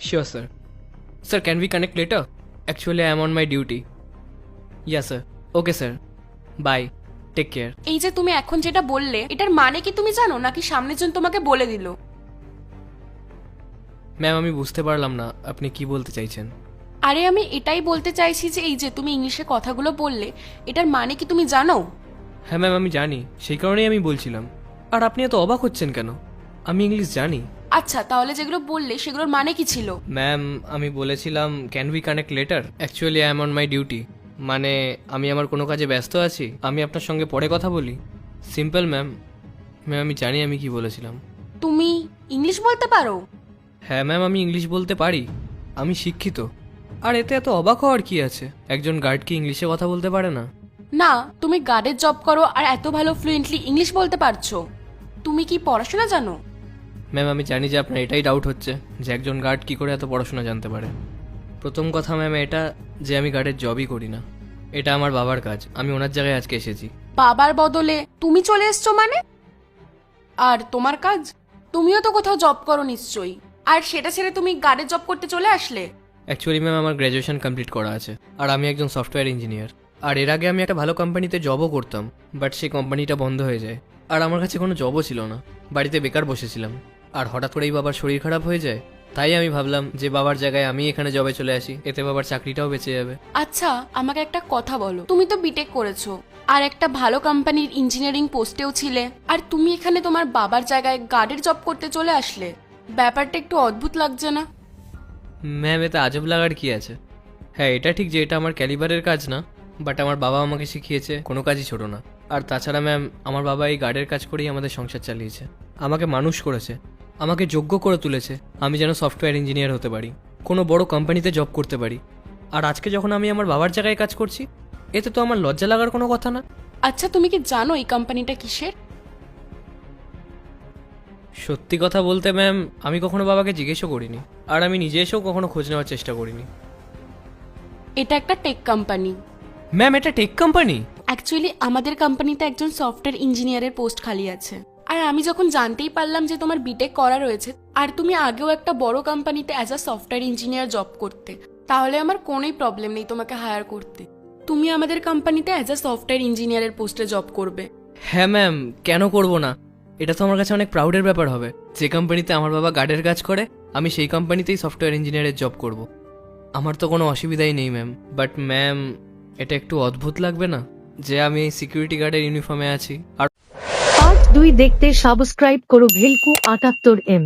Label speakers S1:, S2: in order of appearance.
S1: Sure, sir. Sir, can we connect later? Actually, I am on my duty. Yes, sir. Okay, sir. Bye. Take care.
S2: এই যে তুমি এখন যেটা বললে এটার মানে কি তুমি জানো নাকি সামনের জন তোমাকে বলে দিল
S1: ম্যাম আমি বুঝতে পারলাম না আপনি কি বলতে চাইছেন
S2: আরে আমি এটাই বলতে চাইছি যে এই যে তুমি ইংলিশে কথাগুলো বললে এটার মানে কি তুমি জানো
S1: হ্যাঁ ম্যাম আমি জানি সেই কারণেই আমি বলছিলাম আর আপনি এত অবাক হচ্ছেন কেন আমি ইংলিশ জানি
S2: আচ্ছা তাহলে যেগুলো বললে সেগুলোর মানে কি ছিল?
S1: ম্যাম আমি বলেছিলাম can we connect letter actually I am on my duty মানে আমি আমার কোনো কাজে ব্যস্ত আছি? আমি আপনার সঙ্গে পরে কথা বলি? সিম্পল ম্যাম ম্যাম আমি জানি আমি কি বলেছিলাম।
S2: তুমি ইংলিশ বলতে পারো?
S1: হ্যাঁ ম্যাম আমি ইংলিশ বলতে পারি। আমি শিক্ষিত। আর এতে এত অবাক হওয়ার কি আছে? একজন গার্ড কি ইংলিশে কথা বলতে পারে না?
S2: না তুমি গার্ডের জব করো আর এত ভালো ফ্লুয়েন্টলি ইংলিশ বলতে পারছ। তুমি কি পড়াশোনা জানো?
S1: ম্যাম আমি জানি যে আপনার এটাই ডাউট হচ্ছে যে একজন গার্ড কি করে এত পড়াশোনা জানতে পারে। প্রথম কথা ম্যাম এটা যে আমি গার্ডের জবই করি না। এটা আমার বাবার কাজ। আমি ওনার জায়গায় আজকে এসেছি।
S2: বাবার বদলে তুমি চলে এসছো মানে? আর তোমার কাজ? তুমিও তো কোথাও জব করো নিশ্চয়ই। আর সেটা ছেড়ে তুমি গার্ডের জব করতে চলে আসলে?
S1: অ্যাকচুয়ালি ম্যাম আমার গ্র্যাজুয়েশন কমপ্লিট করা আছে। আর আমি একজন সফটওয়্যার ইঞ্জিনিয়ার আর এর আগে আমি একটা ভালো কোম্পানিতে জবও করতাম বাট সেই কোম্পানিটা বন্ধ হয়ে যায়। আর আমার কাছে কোনো জবও ছিল না। বাড়িতে বেকার বসেছিলাম। আর হঠাৎ করেই বাবার শরীর খারাপ হয়ে যায়? তাই আমি ভাবলাম যে বাবার জায়গায় আমি এখানে জবে চলে আসি এতে বাবার চাকরিটাও বেঁচে যাবে।
S2: আচ্ছা আমাকে একটা কথা বলো। তুমি তো বিটেক করেছ আর একটা ভালো কোম্পানির ইঞ্জিনিয়ারিং পোস্টেও ছিলে। আর তুমি এখানে তোমার বাবার জায়গায় গার্ডের জব করতে চলে আসলে? ব্যাপারটা একটু অদ্ভুত লাগছে না?
S1: ম্যাম এতে আজব লাগার কি আছে? হ্যাঁ এটা ঠিক যে এটা আমার ক্যালিবারের কাজ না বাট আমার বাবা আমাকে শিখিয়েছে কোনো কাজই ছোট না। আর তাছাড়া ম্যাম আমার বাবা এই গার্ডের কাজ করেই আমাদের সংসার চালিয়েছে। আমাকে মানুষ করেছে। আমাকে যোগ্য করে তুলেছে আমি যেন সফটওয়্যার ইঞ্জিনিয়ার হতে পারি কোনো বড় কোম্পানিতে জব করতে পারি। আর আজকে যখন আমি আমার বাবার জায়গায় কাজ করছি এতে তো আমার লজ্জা লাগার কোনো কথা না।
S2: আচ্ছা তুমি কি জানো এই কোম্পানিটা কিসের?
S1: সত্যি কথা বলতে ম্যাম আমি কখনো বাবাকে জিজ্ঞেসও করিনি আর আমি নিজে এসেও কখনো খোঁজ নেওয়ার চেষ্টা করিনি।
S2: এটা একটা টেক কোম্পানি
S1: ম্যাম এটা টেক কোম্পানি
S2: অ্যাকচুয়ালি আমাদের কোম্পানিতে একজন সফটওয়্যার ইঞ্জিনিয়ারের পোস্ট খালি আছে। আর আমি যখন জানতেই পারলাম যে তোমার বিটেক করা রয়েছে, আর তুমি আগেও একটা বড় কোম্পানিতে as a software engineer job করতে, তাহলে আমার কোনোই প্রবলেম নেই তোমাকে হায়ার করতে। তুমি আমাদের কোম্পানিতে অ্যাজ আ সফটওয়্যার ইঞ্জিনিয়ারের পোস্টে জব করবে।
S1: হ্যাঁ ম্যাম কেন করব না? এটা তো আমার কাছে অনেক প্রাউডের ব্যাপার হবে। যে কোম্পানিতে আমার বাবা গার্ডের কাজ করে, আমি সেই কোম্পানিতেই সফটওয়্যার ইঞ্জিনিয়ারের জব করব। আমার তো কোনো অসুবিধাই নেই ম্যাম বাট ম্যাম এটা একটু অদ্ভুত লাগবে না? যে আমি এই সিকিউরিটি গার্ডের ইউনিফর্মে আছি, আর
S3: পার্ট দুই দেখতে সাবস্ক্রাইব করো ভেলকু আটাত্তর এম।